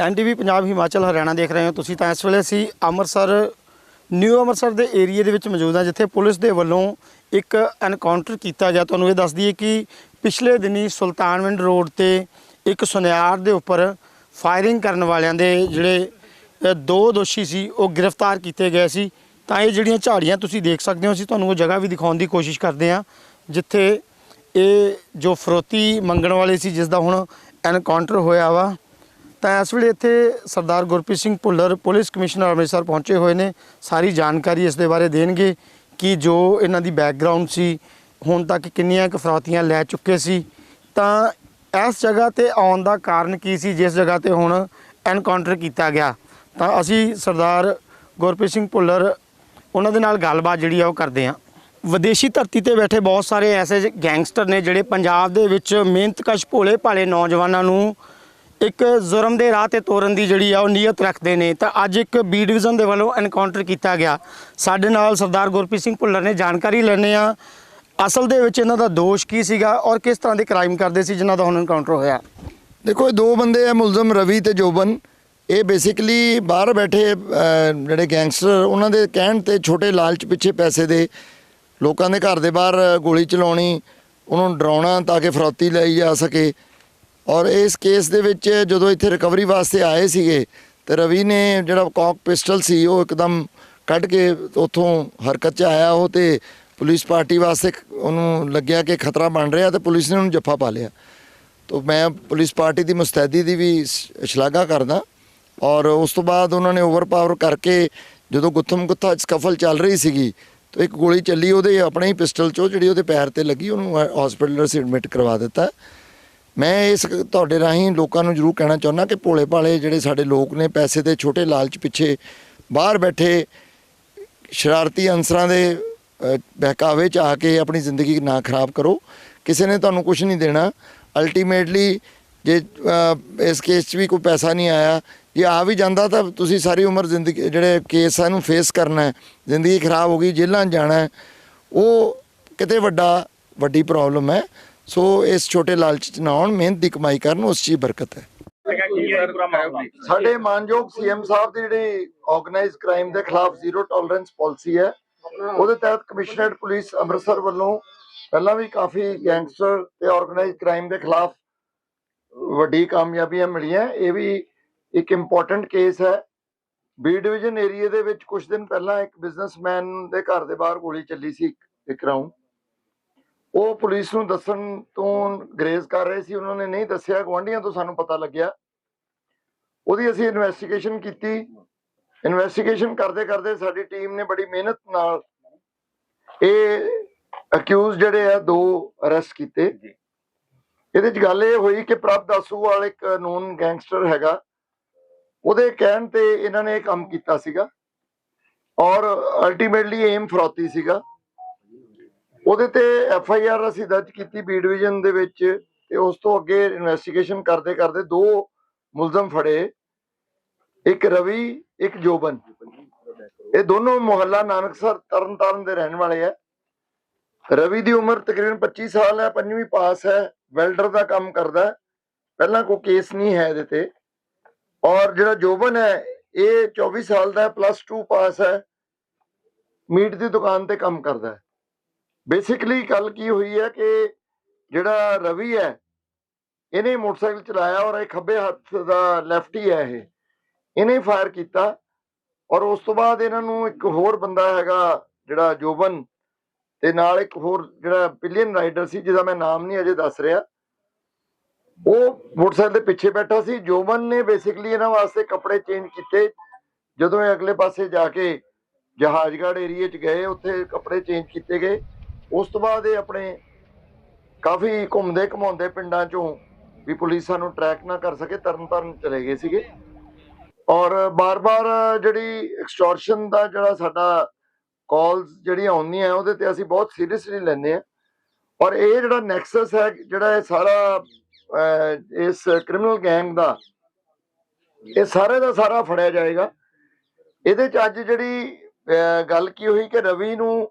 ਐਨਟੀਵੀ ਪੰਜਾਬ ਹਿਮਾਚਲ ਹਰਿਆਣਾ ਦੇਖ ਰਹੇ ਹੋ ਤੁਸੀਂ ਤਾਂ ਇਸ ਵੇਲੇ ਅਸੀਂ ਅੰਮ੍ਰਿਤਸਰ, ਨਿਊ ਅੰਮ੍ਰਿਤਸਰ ਦੇ ਏਰੀਏ ਦੇ ਵਿੱਚ ਮੌਜੂਦ ਹਾਂ, ਜਿੱਥੇ ਪੁਲਿਸ ਦੇ ਵੱਲੋਂ ਇੱਕ ਐਨਕਾਊਂਟਰ ਕੀਤਾ ਗਿਆ। ਤੁਹਾਨੂੰ ਇਹ ਦੱਸ ਦਈਏ ਕਿ ਪਿਛਲੇ ਦਿਨੀ ਸੁਲਤਾਨਵਿੰਡ ਰੋਡ ਤੇ ਇੱਕ ਸੁਨਿਆਰ ਦੇ ਉੱਪਰ ਫਾਇਰਿੰਗ ਕਰਨ ਵਾਲਿਆਂ ਦੇ ਜਿਹੜੇ ਦੋ ਦੋਸ਼ੀ ਸੀ, ਉਹ ਗ੍ਰਿਫਤਾਰ ਕੀਤੇ ਗਏ ਸੀ। ਤਾਂ ਇਹ ਜਿਹੜੀਆਂ ਝਾੜੀਆਂ ਤੁਸੀਂ ਦੇਖ ਸਕਦੇ ਹੋ, ਅਸੀਂ ਤੁਹਾਨੂੰ ਉਹ ਜਗ੍ਹਾ ਵੀ ਦਿਖਾਉਣ ਦੀ ਕੋਸ਼ਿਸ਼ ਕਰਦੇ ਹਾਂ, ਜਿੱਥੇ ਇਹ ਜੋ ਫਰੋਤੀ ਮੰਗਣ ਵਾਲੇ ਸੀ, ਜਿਸ ਦਾ ਹੁਣ ਐਨਕਾਊਂਟਰ ਹੋਇਆ ਵਾ। ਤਾਂ ਇਸ ਵੇਲੇ ਇੱਥੇ ਸਰਦਾਰ ਗੁਰਪ੍ਰੀਤ ਸਿੰਘ ਭੁੱਲਰ ਪੁਲਿਸ ਕਮਿਸ਼ਨਰ ਅੰਮ੍ਰਿਤਸਰ ਪਹੁੰਚੇ ਹੋਏ ਨੇ। ਸਾਰੀ ਜਾਣਕਾਰੀ ਇਸ ਦੇ ਬਾਰੇ ਦੇਣਗੇ ਕਿ ਜੋ ਇਹਨਾਂ ਦੀ ਬੈਕਗ੍ਰਾਉਂਡ ਸੀ, ਹੁਣ ਤੱਕ ਕਿੰਨੀਆਂ ਕੁ ਫਰੌਤੀਆਂ ਲੈ ਚੁੱਕੇ ਸੀ। ਤਾਂ ਇਸ ਜਗ੍ਹਾ ਤੇ ਆਉਣ ਦਾ ਕਾਰਨ ਕੀ ਸੀ, ਜਿਸ ਜਗ੍ਹਾ ਤੇ ਹੁਣ ਐਨਕਾਊਂਟਰ ਕੀਤਾ ਗਿਆ? ਤਾਂ ਅਸੀਂ ਸਰਦਾਰ ਗੁਰਪ੍ਰੀਤ ਸਿੰਘ ਭੁੱਲਰ, ਉਹਨਾਂ ਦੇ ਨਾਲ ਗੱਲਬਾਤ ਜਿਹੜੀ ਆ ਉਹ ਕਰਦੇ ਹਾਂ। ਵਿਦੇਸ਼ੀ ਧਰਤੀ ਤੇ ਬੈਠੇ ਬਹੁਤ ਸਾਰੇ ਐਸੇ ਗੈਂਗਸਟਰ ਨੇ ਜਿਹੜੇ ਪੰਜਾਬ ਦੇ ਵਿੱਚ ਮਿਹਨਤਕਸ਼ ਭੋਲੇ ਭਾਲੇ ਨੌਜਵਾਨਾਂ ਨੂੰ ਇੱਕ ਜ਼ੁਰਮ ਦੇ ਰਾਹ ਤੇ ਤੋਰਨ ਦੀ ਜਿਹੜੀ ਆ, ਉਹ ਨੀਅਤ ਰੱਖਦੇ ਨੇ। ਤਾਂ ਅੱਜ ਇੱਕ ਬੀ ਡਿਵੀਜ਼ਨ ਦੇ ਵੱਲੋਂ ਐਨਕਾਊਂਟਰ ਕੀਤਾ ਗਿਆ। ਸਾਡੇ ਨਾਲ ਸਰਦਾਰ ਗੁਰਪ੍ਰੀਤ ਸਿੰਘ ਭੁੱਲਰ ਨੇ ਜਾਣਕਾਰੀ ਲੈਣੇ ਆ ਅਸਲ ਦੇ ਵਿੱਚ ਇਹਨਾਂ ਦਾ ਦੋਸ਼ ਕੀ ਸੀਗਾ ਔਰ ਕਿਸ ਤਰ੍ਹਾਂ ਦੇ ਕ੍ਰਾਈਮ ਕਰਦੇ ਸੀ ਜਿਨ੍ਹਾਂ ਦਾ ਹੁਣ ਐਨਕਾਊਂਟਰ ਹੋਇਆ? ਦੇਖੋ, ਇਹ ਦੋ ਬੰਦੇ ਆ, ਮੁਲਜ਼ਮ ਰਵੀ ਤੇ ਜੋਬਨ। ਇਹ ਬੇਸਿਕਲੀ ਬਾਹਰ ਬੈਠੇ ਜਿਹੜੇ ਗੈਂਗਸਟਰ ਉਹਨਾਂ ਦੇ ਕਹਿਣ ਤੇ ਛੋਟੇ ਲਾਲਚ ਪਿੱਛੇ ਪੈਸੇ ਦੇ। ਲੋਕਾਂ ਦੇ ਘਰ ਦੇ ਬਾਹਰ ਗੋਲੀ ਚਲਾਉਣੀ, ਉਹਨਾਂ ਨੂੰ ਡਰਾਉਣਾ ਤਾਂ ਕਿ ਫਰੌਤੀ ਲਈ ਜਾ ਸਕੇ। ਔਰ ਇਸ ਕੇਸ ਦੇ ਵਿੱਚ ਜਦੋਂ ਇੱਥੇ ਰਿਕਵਰੀ ਵਾਸਤੇ ਆਏ ਸੀਗੇ, ਤੇ ਰਵੀ ਨੇ ਜਿਹੜਾ ਕੌਕ ਪਿਸਟਲ ਸੀ, ਉਹ ਇੱਕਦਮ ਕੱਢ ਕੇ ਉੱਥੋਂ ਹਰਕਤ 'ਚ ਆਇਆ ਉਹ ਤੇ ਪੁਲਿਸ ਪਾਰਟੀ ਵਾਸਤੇ ਉਹਨੂੰ ਲੱਗਿਆ ਕਿ ਖਤਰਾ ਬਣ ਰਿਹਾ ਤੇ ਪੁਲਿਸ ਨੇ ਉਹਨੂੰ ਜੱਫਾ ਪਾ ਲਿਆ। ਤੋ ਮੈਂ ਪੁਲਿਸ ਪਾਰਟੀ ਦੀ ਮੁਸਤੈਦੀ ਦੀ ਵੀ ਸ਼ਲਾਘਾ ਕਰਦਾ ਔਰ ਉਸ ਤੋਂ ਬਾਅਦ ਉਹਨਾਂ ਨੇ ਓਵਰਪਾਵਰ ਕਰਕੇ ਜਦੋਂ ਗੁੱਥਮ ਗੁੱਥਾ ਸਕਫਲ ਚੱਲ ਰਹੀ ਸੀਗੀ, ਤਾਂ ਇੱਕ ਗੋਲੀ ਚੱਲੀ, ਉਹਦੇ ਆਪਣੇ ਹੀ ਪਿਸਟਲ ਚੋਂ ਜਿਹੜੀ ਉਹਦੇ ਪੈਰ ਤੇ ਲੱਗੀ, ਉਹਨੂੰ ਹਸਪੀਟਲ ਅਸੀਂ ਐਡਮਿਟ ਕਰਵਾ ਦਿੱਤਾ। ਮੈਂ ਇਸ ਤੁਹਾਡੇ ਰਾਹੀਂ ਲੋਕਾਂ ਨੂੰ ਜ਼ਰੂਰ ਕਹਿਣਾ ਚਾਹੁੰਦਾ ਕਿ ਭੋਲੇ ਭਾਲੇ ਜਿਹੜੇ ਸਾਡੇ ਲੋਕ ਨੇ ਪੈਸੇ ਦੇ ਛੋਟੇ ਲਾਲਚ ਪਿੱਛੇ ਬਾਹਰ ਬੈਠੇ ਸ਼ਰਾਰਤੀ ਅਨਸਰਾਂ ਦੇ ਬਹਿਕਾਵੇ ਚ ਆ ਕੇ ਆਪਣੀ ਜ਼ਿੰਦਗੀ ਨਾ ਖਰਾਬ ਕਰੋ, ਕਿਸੇ ਨੇ ਤੁਹਾਨੂੰ ਕੁਝ ਨਹੀਂ ਦੇਣਾ। ਅਲਟੀਮੇਟਲੀ ਜੇ ਇਸ ਕੇਸ 'ਚ ਵੀ ਕੋਈ ਪੈਸਾ ਨਹੀਂ ਆਇਆ, ਜੇ ਆ ਵੀ ਜਾਂਦਾ ਤਾਂ ਤੁਸੀਂ ਸਾਰੀ ਉਮਰ ਜ਼ਿੰਦਗੀ, ਜਿਹੜੇ ਕੇਸ ਆ ਇਹਨੂੰ ਫੇਸ ਕਰਨਾ ਹੈ, ਜ਼ਿੰਦਗੀ ਖਰਾਬ ਹੋ ਗਈ, ਜੇਲ੍ਹਾਂ ਜਾਣਾ ਉਹ ਕਿਤੇ ਵੱਡਾ, ਵੱਡੀ ਪ੍ਰੋਬਲਮ ਹੈ। ਸੋ ਇਸ ਛੋਟੇ ਲਾਲਚ 'ਚ ਨਾ ਆਉਣ, ਮਿਹਨਤ ਦੀ ਕਮਾਈ ਕਰਨ, ਉਸ 'ਚ ਹੀ ਬਰਕਤ ਹੈ। ਸਾਡੇ ਮਾਨਯੋਗ ਸੀਐਮ ਸਾਹਿਬ ਦੀ ਜਿਹੜੀ ਆਰਗੇਨਾਈਜ਼ ਕ੍ਰਾਈਮ ਦੇ ਖਿਲਾਫ ਜ਼ੀਰੋ ਟੋਲਰੈਂਸ ਪਾਲਿਸੀ ਹੈ, ਉਹਦੇ ਤਹਿਤ ਕਮਿਸ਼ਨਰੇਟ ਪੁਲਿਸ ਅੰਮ੍ਰਿਤਸਰ ਵੱਲੋਂ ਪਹਿਲਾਂ ਵੀ ਕਾਫੀ ਗੈਂਗਸਟਰ ਤੇ ਆਰਗੇਨਾਈਜ਼ ਕ੍ਰਾਈਮ ਦੇ ਖਿਲਾਫ ਵੱਡੀ ਕਾਮਯਾਬੀਆਂ ਮਿਲੀਆਂ। ਇਹ ਵੀ ਇੱਕ ਇੰਪੋਰਟੈਂਟ ਕੇਸ ਹੈ। ਬੀ ਡਿਵੀਜ਼ਨ ਏਰੀਆ ਦੇ ਵਿੱਚ ਕੁਝ ਦਿਨ ਪਹਿਲਾਂ ਇੱਕ ਬਿਜ਼ਨਸਮੈਨ ਦੇ ਘਰ ਦੇ ਬਾਹਰ ਗੋਲੀ ਚੱਲੀ ਸੀ ਇੱਕ ਰਾਉਂਡ ਉਹ ਪੁਲਿਸ ਨੂੰ ਦੱਸਣ ਤੋਂ ਗਰੇਜ਼ ਕਰ ਰਹੇ ਸੀ ਉਹਨਾਂ ਨੇ ਨਹੀਂ ਦੱਸਿਆ ਗਵਾਂਢੀਆਂ ਤੋਂ ਸਾਨੂੰ ਪਤਾ ਲੱਗਿਆ। ਉਹਦੀ ਅਸੀਂ ਇਨਵੈਸਟੀਗੇਸ਼ਨ ਕੀਤੀ। ਇਨਵੈਸਟੀਗੇਸ਼ਨ ਕਰਦੇ ਕਰਦੇ ਸਾਡੀ ਟੀਮ ਨੇ ਬੜੀ ਮਿਹਨਤ ਨਾਲ ਇਹ ਅਕਿਊਜ਼ ਜਿਹੜੇ ਆ ਦੋ ਅਰੈਸਟ ਕੀਤੇ। ਇਹਦੇ ਚ ਗੱਲ ਇਹ ਹੋਈ ਕਿ ਪ੍ਰਭ ਦਾਸੂ ਵਾਲਾ ਇੱਕ ਨੂਨ ਗੈਂਗਸਟਰ ਹੈਗਾ। ਉਹਦੇ ਕਹਿਣ ਤੇ ਇਹਨਾਂ ਨੇ ਇਹ ਕੰਮ ਕੀਤਾ ਸੀਗਾ। ਔਰ ਅਲਟੀਮੇਟਲੀ ਏਮ ਫਰੋਤੀ ਸੀਗਾ। ਉਹਦੇ ਤੇ ਐਫ ਆਈ ਆਰ ਅਸੀਂ ਦਰਜ ਕੀਤੀ ਬੀ ਡਿਵੀਜ਼ਨ ਦੇ ਵਿੱਚ ਤੇ ਉਸ ਤੋਂ ਅੱਗੇ ਇਨਵੈਸਟੀਗੇਸ਼ਨ ਕਰਦੇ ਕਰਦੇ ਦੋ ਮੁਲਜ਼ਮ ਫੜੇ, ਇੱਕ ਰਵੀ, ਇੱਕ ਜੋਬਨ। ਇਹ ਦੋਨੋਂ ਮੁਹੱਲਾ ਨਾਨਕਸਰ ਤਰਨਤਾਰਨ ਦੇ ਰਹਿਣ ਵਾਲੇ ਆ। ਰਵੀ ਦੀ ਉਮਰ ਤਕਰੀਬਨ 25 ਸਾਲ ਹੈ, ਪੰਜਵੀਂ ਪਾਸ ਹੈ ਵੈਲਡਰ ਦਾ ਕੰਮ ਕਰਦਾ ਪਹਿਲਾਂ ਕੋਈ ਕੇਸ ਨਹੀਂ ਹੈ ਇਹਦੇ ਤੇ। ਔਰ ਜਿਹੜਾ ਜੋਬਨ ਹੈ, ਇਹ 24 ਸਾਲ ਦਾ ਹੈ ਪਲੱਸ 2 ਪਾਸ ਹੈ। ਮੀਟ ਦੀ ਦੁਕਾਨ ਤੇ ਕੰਮ ਕਰਦਾ ਹੈ। ਬੇਸਿਕਲੀ ਗੱਲ ਕੀ ਹੋਈ ਹੈ ਕਿ ਜਿਹੜਾ ਰਵੀ ਹੈ, ਇਹਨੇ ਮੋਟਰਸਾਈਕਲ ਚਲਾਇਆ ਔਰ ਇਹ ਖੱਬੇ ਹੱਥ ਦਾ ਲੈਫਟੀ ਹੈ ਇਹ। ਇਹਨੇ ਫਾਇਰ ਕੀਤਾ ਔਰ ਉਸ ਤੋਂ ਬਾਅਦ ਇਹਨਾਂ ਨੂੰ ਇੱਕ ਹੋਰ ਬੰਦਾ ਹੈਗਾ ਜਿਹੜਾ ਜੋਬਨ ਤੇ ਨਾਲ ਇੱਕ ਹੋਰ ਜਿਹੜਾ ਪਿਲੀਅਨ ਰਾਈਡਰ ਸੀ, ਜਿਹਦਾ ਮੈਂ ਨਾਮ ਨਹੀਂ ਅਜੇ ਦੱਸ ਰਿਹਾ। ਉਹ ਮੋਟਰਸਾਈਕਲ ਦੇ ਪਿੱਛੇ ਬੈਠਾ ਸੀ। ਜੋਬਨ ਨੇ ਬੇਸਿਕਲੀ ਇਹਨਾਂ ਵਾਸਤੇ ਕੱਪੜੇ ਚੇਂਜ ਕੀਤੇ। ਜਦੋਂ ਇਹ ਅਗਲੇ ਪਾਸੇ ਜਾ ਕੇ ਜਹਾਜ਼ਗੜ੍ਹ ਏਰੀਏ 'ਚ ਗਏ, ਉੱਥੇ ਕੱਪੜੇ ਚੇਂਜ ਕੀਤੇ ਗਏ। ਉਸ ਤੋਂ ਬਾਅਦ ਇਹ ਆਪਣੇ ਕਾਫੀ ਘੁੰਮਦੇ ਘਮਾਉਂਦੇ ਪਿੰਡਾਂ 'ਚੋਂ ਵੀ ਪੁਲਿਸ ਸਾਨੂੰ ਟਰੈਕ ਨਾ ਕਰ ਸਕੇ ਤਰਨ ਤਾਰਨ ਚਲੇ ਗਏ ਸੀਗੇ। ਔਰ ਬਾਰ-ਬਾਰ ਜਿਹੜੀ ਐਕਸਟੋਰਸ਼ਨ ਦਾ ਜਿਹੜਾ ਸਾਡਾ ਕਾਲਸ ਜਿਹੜੀਆਂ ਆਉਂਦੀਆਂ ਉਹਦੇ ਤੇ ਅਸੀਂ ਬਹੁਤ ਸੀਰੀਅਸਲੀ ਲੈਂਦੇ ਆ ਔਰ ਇਹ ਜਿਹੜਾ ਨੈਕਸਸ ਹੈ, ਜਿਹੜਾ ਇਹ ਸਾਰਾ ਇਸ ਕ੍ਰਿਮੀਨਲ ਗੈਂਗ ਦਾ, ਇਹ ਸਾਰੇ ਦਾ ਸਾਰਾ ਫੜਿਆ ਜਾਏਗਾ। ਇਹਦੇ ਚ ਅੱਜ ਜਿਹੜੀ ਗੱਲ ਕੀ ਹੋਈ ਕਿ ਰਵੀ ਨੂੰ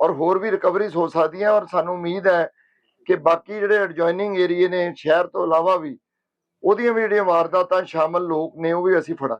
ਔਰ ਹੋਰ ਵੀ ਰਿਕਵਰੀਜ਼ ਹੋ ਸਕਦੀਆਂ ਔਰ ਸਾਨੂੰ ਉਮੀਦ ਹੈ ਕਿ ਬਾਕੀ ਜਿਹੜੇ ਐਡਜੋਇਨਿੰਗ ਏਰੀਏ ਨੇ ਸ਼ਹਿਰ ਤੋਂ ਇਲਾਵਾ ਵੀ ਉਹਦੀਆਂ ਵੀ ਜਿਹੜੀਆਂ ਵਾਰਦਾਤਾਂ ਸ਼ਾਮਲ ਲੋਕ ਨੇ ਉਹ ਵੀ ਅਸੀਂ ਫੜਾ